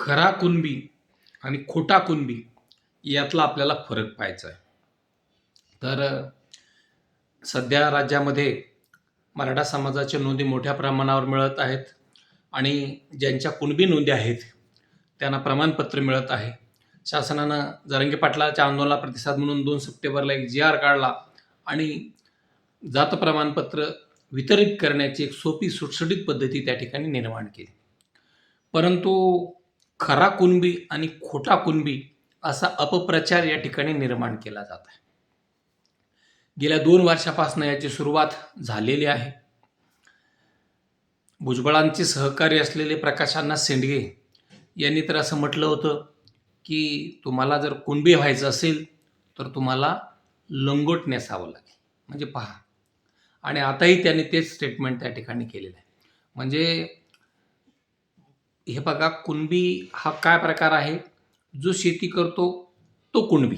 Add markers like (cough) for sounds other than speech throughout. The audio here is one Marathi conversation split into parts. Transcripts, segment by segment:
खरा कुणबी आणि खोटा कुणबी यातला आपल्याला फरक पाहायचा आहे तर सध्या राज्यामध्ये मराठा समाजाच्या नोंदी मोठ्या प्रमाणावर मिळत आहेत आणि ज्यांच्या कुणबी नोंदी आहेत त्यांना प्रमाणपत्र मिळत आहे. शासनानं जरंगे पाटलाच्या आंदोलनाला प्रतिसाद म्हणून दोन सप्टेंबरला एक जी आर काढला आणि जात प्रमाणपत्र वितरित करण्याची एक सोपी सुटसुटीत पद्धती त्या ठिकाणी निर्माण केली. परंतु खरा कुणबी आणि खोटा कुणबी असा अपप्रचार या ठिकाणी निर्माण केला जात आहे. गेल्या दोन वर्षापासून याची सुरुवात झालेली आहे. भुजबळांचे सहकारी असलेले प्रकाशांना सेंडगे यांनी तर असं म्हटलं होतं की तुम्हाला जर कुणबी व्हायचं असेल तर तुम्हाला लंगोट नेसावं लागेल. म्हणजे पहा. आणि आताही त्यांनी तेच स्टेटमेंट त्या ठिकाणी केलेलं आहे. म्हणजे हे बघा कुणबी हा काय प्रकार आहे? जो शेती करतो तो कुणबी.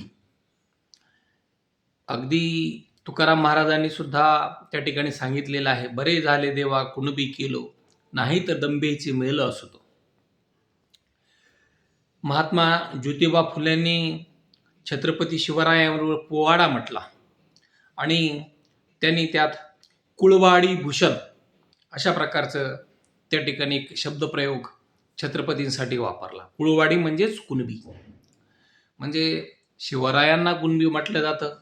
अगदी तुकाराम महाराजांनी सुद्धा त्या ठिकाणी सांगितलेलं आहे बरे झाले देवा कुणबी केलो नाही तर दंबेची मेल असतो. महात्मा ज्योतिबा फुलेंनी छत्रपती शिवरायांवर पोवाडा म्हटला आणि त्यांनी त्यात कुळवाडी भूषण अशा प्रकारचं त्या ठिकाणी एक शब्दप्रयोग छत्रपतींसाठी वापरला. कुळवाडी म्हणजेच कुणबी. म्हणजे शिवरायांना कुणबी म्हटलं जातं.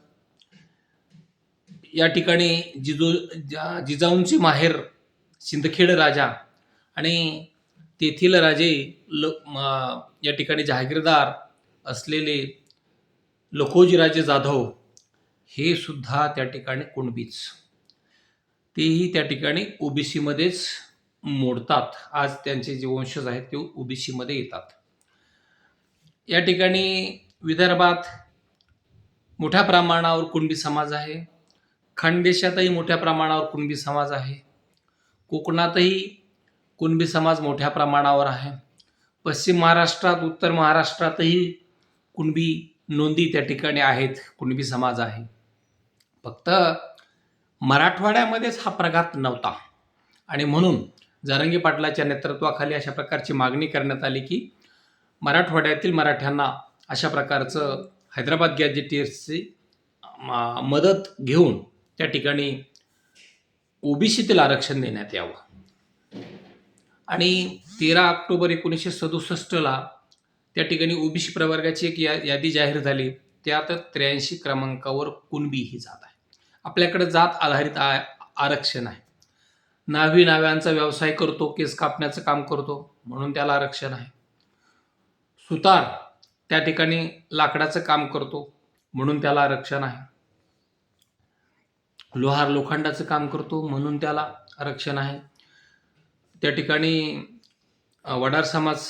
या ठिकाणी जिजू जा जिजाऊंचे माहेर सिंदखेड राजा आणि तेथील राजे ल या ठिकाणी जहागीरदार असलेले लखोजीराजे जाधव हे सुद्धा त्या ठिकाणी कुणबीच. तेही त्या ठिकाणी ओबीसीमध्येच मोडतात. आज त्यांचे जे वंशज आहेत ते ओबीसीमध्ये येतात. या ठिकाणी विदर्भात मोठ्या प्रमाणावर कुणबी समाज आहे. खानदेशातही मोठ्या प्रमाणावर कुणबी समाज आहे. कोकणातही कुणबी समाज मोठ्या प्रमाणावर आहे. पश्चिम महाराष्ट्रात उत्तर महाराष्ट्रातही कुणबी नोंदी त्या ठिकाणी आहेत कुणबी समाज आहे. फक्त मराठवाड्यामध्येच हा प्रघात नव्हता. आणि म्हणून जारंगी पाटलाच्या नेतृत्वाखाली अशा प्रकारची मागणी करण्यात आली की मराठवाड्यातील मराठ्यांना अशा प्रकारचं हैदराबाद गॅजेटियर्सची मदत घेऊन त्या ठिकाणी ओबीसीतील आरक्षण देण्यात यावं. आणि तेरा ऑक्टोबर एकोणीसशे सदुसष्टला त्या ठिकाणी ओबीसी प्रवर्गाची एक या यादी जाहीर झाली. त्यात त्र्याऐंशी क्रमांकावर कुणबी ही जात आहे. आपल्याकडे जात आधारित आ आरक्षण आहे. नावी नाव्यांचा व्यवसाय करतो केस कापण्याचं काम करतो म्हणून त्याला आरक्षण आहे. सुतार त्या ठिकाणी लाकडाचं काम करतो म्हणून त्याला आरक्षण आहे. लोहार लोखंडाचं काम करतो म्हणून त्याला आरक्षण आहे. त्या ठिकाणी वडार समाज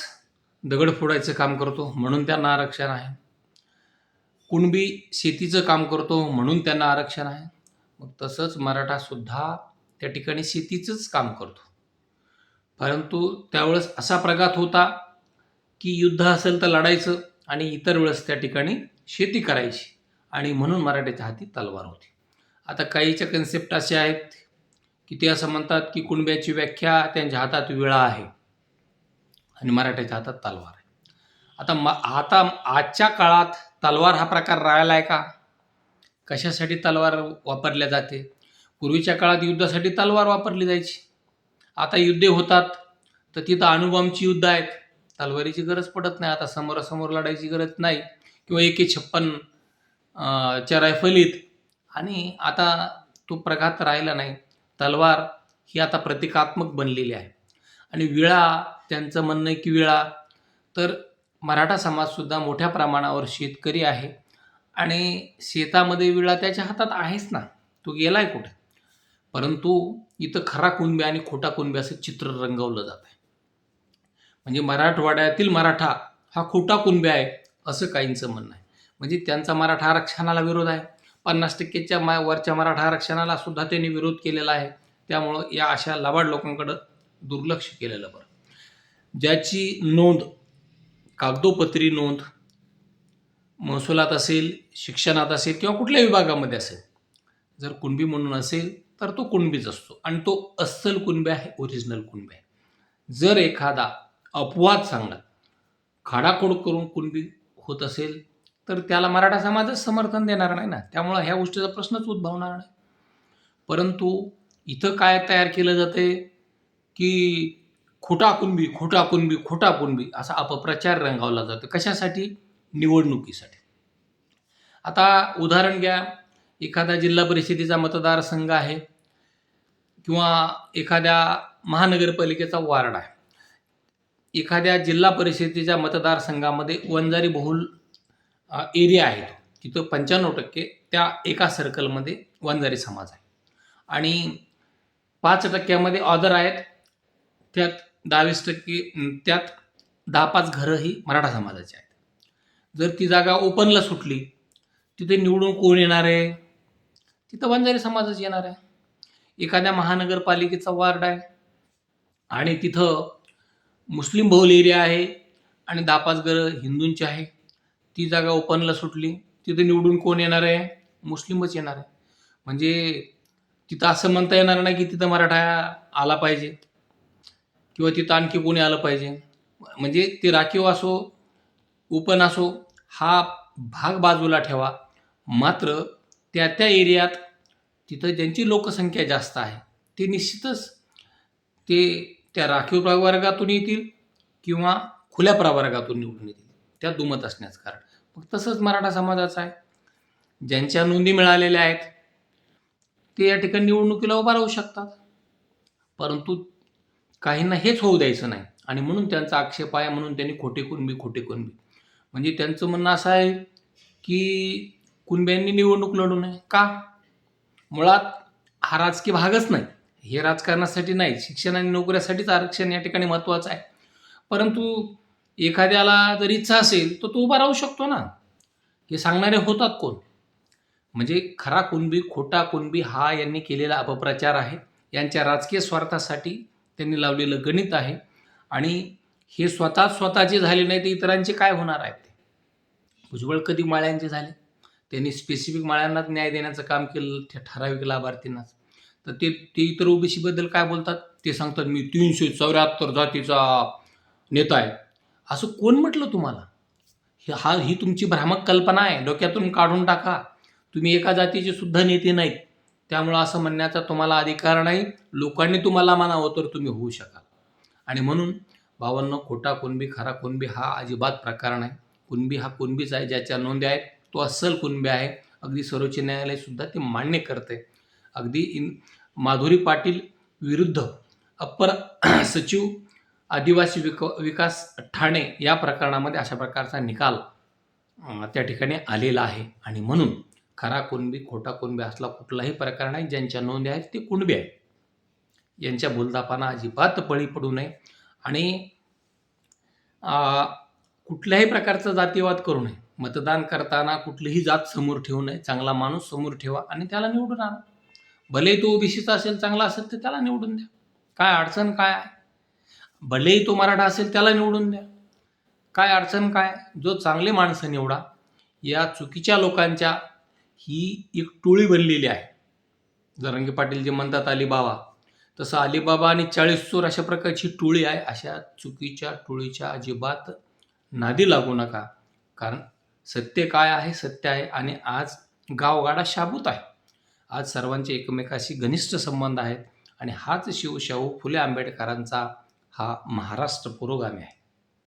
दगड फोडायचं काम करतो म्हणून त्यांना आरक्षण आहे. कुणबी शेतीचं काम करतो म्हणून त्यांना आरक्षण आहे. मग तसंच मराठासुद्धा त्या ठिकाणी शेतीचंच काम करतो. परंतु त्यावेळेस असा प्रघात होता की युद्ध असेल तर लढायचं आणि इतर वेळेस त्या ठिकाणी शेती करायची आणि म्हणून मराठ्याच्या हाती तलवार होती. आता काहीच्या कन्सेप्ट असे आहेत की ते असं म्हणतात की कुणब्याची व्याख्या त्यांच्या हातात विळा आहे आणि मराठ्याच्या हातात तलवार आहे. आता म आता आजच्या काळात तलवार हा प्रकार राहिला आहे का? कशासाठी तलवार वापरल्या जाते? पूर्वीच्या काळात युद्धासाठी तलवार वापरली जायची. आता युद्धे होतात तर तिथं अणुबॉम्बची युद्ध आहेत. तलवारीची गरज पडत नाही आता समोरासमोर लढायची गरज नाही. किंवा एके छप्पन च्या रायफलीत आणि आता तो प्रघात राहिला नाही. तलवार ही आता प्रतिकात्मक बनलेली आहे. आणि विळा त्यांचं म्हणणं आहे की विळा तर मराठा समाजसुद्धा मोठ्या प्रमाणावर शेतकरी आहे. आणि शेतामध्ये विळा त्याच्या हातात आहेच ना. तो गेला आहे कुठे? परंतु इथं खरा कुणबी आणि खोटा कुणबी असं चित्र रंगवलं जात आहे. म्हणजे मराठवाड्यातील मराठा हा खोटा कुणबी आहे असं काहींचं म्हणणं आहे. म्हणजे त्यांचा मराठा आरक्षणाला विरोध आहे. पन्नास टक्केच्या मा वरच्या मराठा आरक्षणाला सुद्धा त्यांनी विरोध केलेला आहे. त्यामुळं या अशा लबाड लोकांकडं दुर्लक्ष केलेलं बरं. ज्याची नोंद कागदोपत्री नोंद महसुलात असेल शिक्षणात असेल किंवा कुठल्या विभागामध्ये असेल जर कुणबी म्हणून असेल तर तो कुणबीच असतो. आणि तो अस्सल कुणबी आहे ओरिजिनल कुणबी आहे. जर एखादा अपवाद सांगत खाडाखोड करून कुणबी होत असेल तर त्याला मराठा समाजच समर्थन देणार नाही ना. त्यामुळं ह्या गोष्टीचा प्रश्नच उद्भवणार नाही. परंतु इथं काय तयार केलं जाते की खोटा कुणबी खोटा कुणबी खोटा कुणबी असा अपप्रचार रंगावला जातो कशासाठी? निवडणुकीसाठी. आता उदाहरण घ्या एखादा जिल्हा परिषदेचा मतदारसंघ आहे किंवा एखाद्या महानगरपालिकेचा वार्ड आहे. एखाद्या जिल्हा परिषदेच्या मतदारसंघामध्ये वंजारी बहुल एरिया आहे तो. तिथं पंच्याण्णव टक्के त्या एका सर्कलमध्ये वंजारी समाज आहे. आणि पाच टक्क्यामध्ये ऑदर आहेत. त्यात दहावीस टक्के त्यात दहा पाच घरं ही मराठा समाजाची आहेत. जर ती जागा ओपनला सुटली तिथे निवडून कोण येणार आहे? तिथं वंजारी समाजच येणार आहे. एखाद्या महानगरपालिकेचा वार्ड आहे आणि तिथं मुस्लिम बहुल एरिया आहे आणि दहा पाच घरं हिंदूंची आहे. ती जागा ओपनला सुटली. तिथे निवडून कोण येणार आहे? मुस्लिमच येणार आहे. म्हणजे तिथं असं म्हणता येणार नाही की तिथं मराठा आला पाहिजे किंवा तिथं आणखी कोणी आलं पाहिजे. म्हणजे ते राखीव असो ओपन असो हा भाग बाजूला ठेवा. मात्र त्या त्या एरियात तिथं ज्यांची लोकसंख्या जास्त आहे ते निश्चितच ते त्या राखीव प्रवर्गातून येतील किंवा खुल्या प्रवर्गातून निवडून येतील. त्या दुमत असण्याचं कारण. मग तसंच मराठा समाजाचं आहे. ज्यांच्या नोंदी मिळालेल्या आहेत ते या ठिकाणी निवडणुकीला उभा राहू शकतात. परंतु काहींना हेच होऊ द्यायचं नाही. आणि म्हणून त्यांचा आक्षेप आहे म्हणून त्यांनी खोटे कुणबी खोटे कुणबी म्हणजे त्यांचं म्हणणं असं आहे की कुणब्यांनी निवडणूक लढू नये? का? मुळात हा राजकीय भागच नाही. हे राजकारणासाठी नाही शिक्षण आणि नोकऱ्यासाठीच आरक्षण या ठिकाणी महत्त्वाचं आहे. परंतु एखाद्याला जर इच्छा असेल तर तो उभा राहू शकतो ना. हे सांगणारे होतात कोण? म्हणजे खरा कुणबी खोटा कुणबी हा यांनी केलेला अपप्रचार आहे. यांच्या राजकीय स्वार्थासाठी त्यांनी लावलेलं गणित आहे. आणि हे स्वतः स्वतःचे झाले नाही तर इतरांचे काय होणार आहेत ते? भुजबळ कधी माळ्यांचे झाले? त्यांनी स्पेसिफिक माळ्यांनाच न्याय देण्याचं काम केलं त्या ठराविक लाभार्थींनाच. तर ते ते इतर ओबीसीबद्दल काय बोलतात? ते सांगतात मी तीनशे चौऱ्याहत्तर जातीचा नेता आहे. असं कोण म्हटलं तुम्हाला? हा ही तुमची भ्रामक कल्पना आहे. डोक्यातून काढून टाका. तुम्ही एका जातीचे सुद्धा नेते नाहीत. त्यामुळं असं म्हणण्याचा तुम्हाला अधिकार नाही. लोकांनी तुम्हाला मानावं तर तुम्ही होऊ शकाल. आणि म्हणून भावांनो खोटा कुणबी खरा कुणबी हा अजिबात प्रकार नाही. कुणबी हा कुणबीच आहे ज्याच्या नोंदी आहेत. तो अस्सल कुणबी आहे. अगदी सर्वोच्च न्यायालयसुद्धा ते मान्य करते अगदी इन माधुरी पाटील विरुद्ध अप्पर (clears throat) सचिव आदिवासी विक विकास ठाणे या प्रकरणामध्ये अशा प्रकारचा निकाल त्या ठिकाणी आलेला आहे. आणि म्हणून खरा कुणबी खोटा कुणबी असला कुठलाही प्रकार नाही. ज्यांच्या नोंदी आहेत ते कुणबी आहेत. यांच्या बोलदापाना अजिबात बळी पडू नये. आणि कुठल्याही प्रकारचा जातीवाद करू नये. मतदान करताना कुठलीही जात समोर ठेवू नये. चांगला माणूस समोर ठेवा आणि त्याला निवडून आणा. भलेही तो ओबीसीचा असेल चांगला असेल तर त्याला निवडून द्या. काय अडचण काय आहे? भलेही तो मराठा असेल त्याला निवडून द्या. काय अडचण काय? जो चांगले माणसं निवडा. या चुकीच्या लोकांच्या ही एक टोळी बनलेली आहे. जरंगी पाटील जे म्हणतात अलिबाबा तसं अलिबाबा आणि चाळीस चोर अशा प्रकारची टोळी आहे. अशा चुकीच्या टोळीच्या अजिबात नादी लागू नका. कारण सत्य काय आहे? सत्य आहे. आणि आज गावगाडा शाबूत आहे. आज सर्वांचे एकमेकाशी घनिष्ठ संबंध आहेत. आणि हाच शिवशाहू फुले आंबेडकरांचा हा महाराष्ट्र पुरोगामी आहे.